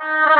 ও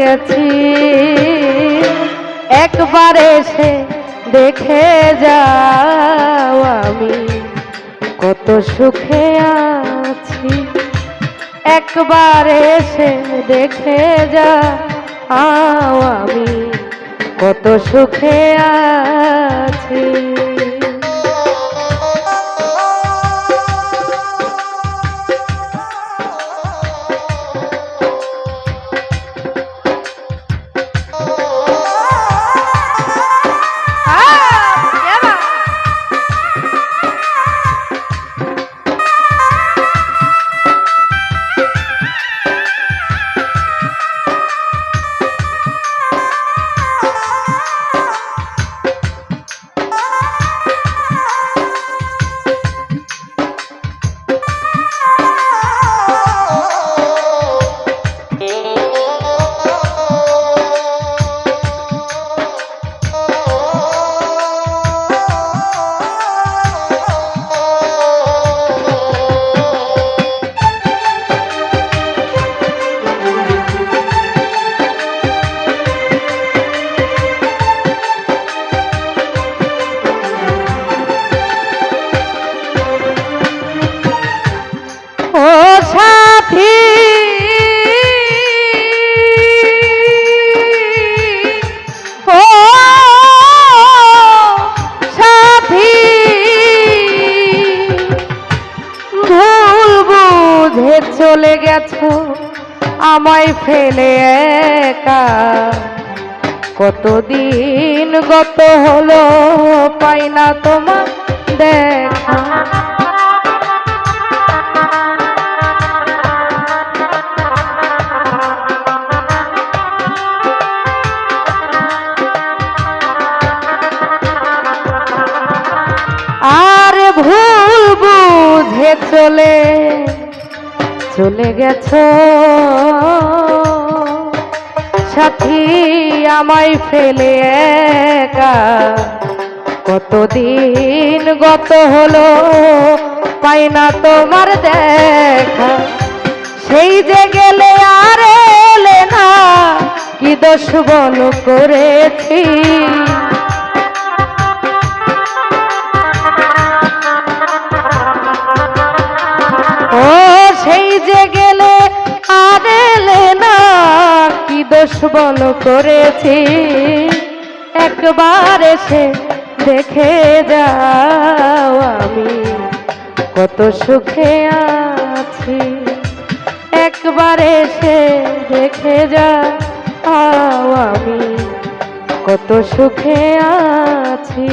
গেছি একবার এসে দেখে যাও আমি। কত সুখে আছি, একবার এসে দেখে যা আমি। কত সুখে আছি। ফেলে একা। কতদিন গত হলো পাই না তোমার দেখা। আর ভুল বুঝে চলে চলে গেছ। সাথী আমায় ফেলে একা। কতদিন গত হলো পাই না তোমার দেখা? সেই যে গেলে আর এলে না, কি দোষ বল করেছি? বল করেছি। একবার এসে দেখে যাও আমি কত সুখে আছি। একবার এসে দেখে যাও আমি কত সুখে আছি।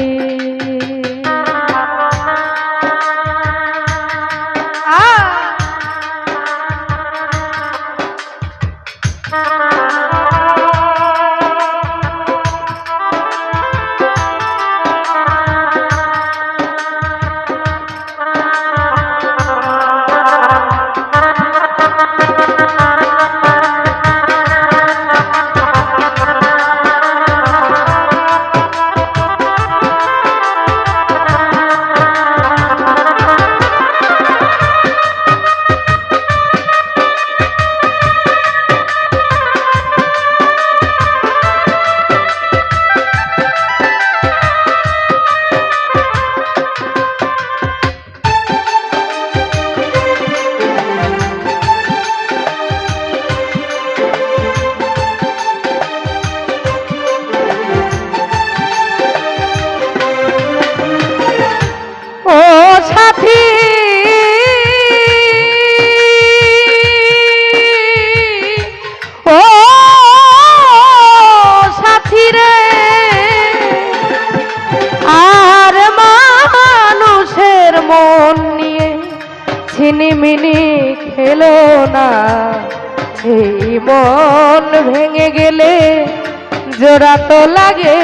জোড়া তো লাগে।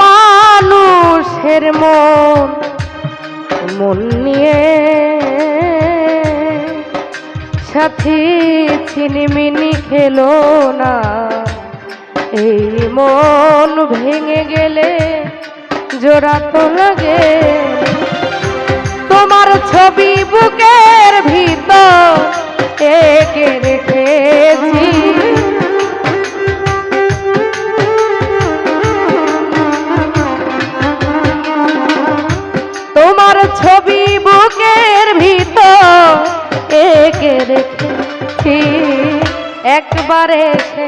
মানুষের মন মন নিয়ে সাথী ছিনিমিনি খেলো না। এই মন ভেঙে গেলে জোড়া তো লাগে। তোমার ছবি বুকের ভিতর একে রেখেছি। তোমার ছবি বুকের ভিতর একে রেখেছি। একবার এসে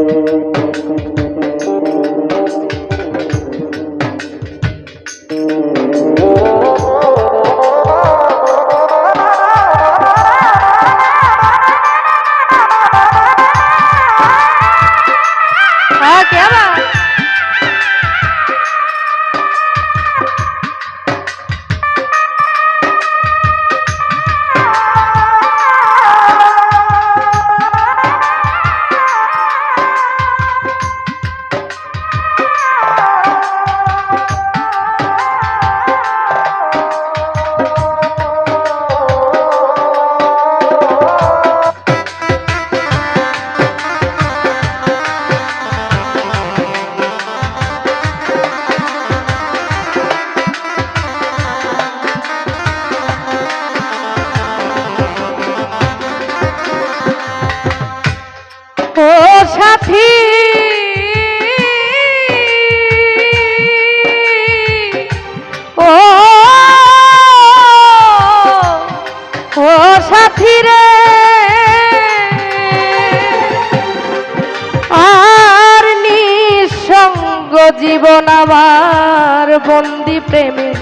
বন্দি প্রেমের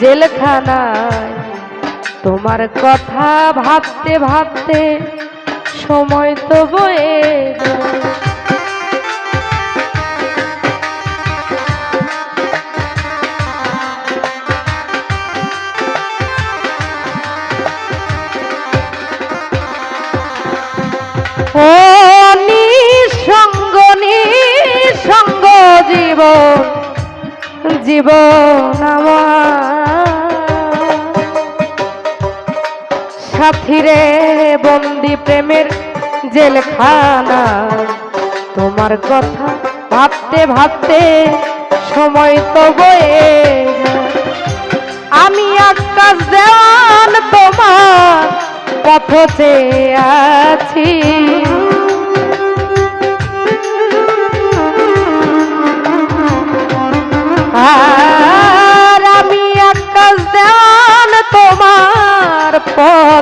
জেলখানায় তোমার কথা ভাবতে ভাবতে সময় তো বয়ে। ও নিঃসঙ্গ নিঃসঙ্গ জীবন জীবন সাথীরে বন্দি প্রেমের জেলখানা। তোমার কথা ভাবতে ভাবতে সময় তো বয়ে আমি আকাশ দেওয়ান তোমার পথ চেয়ে আছি।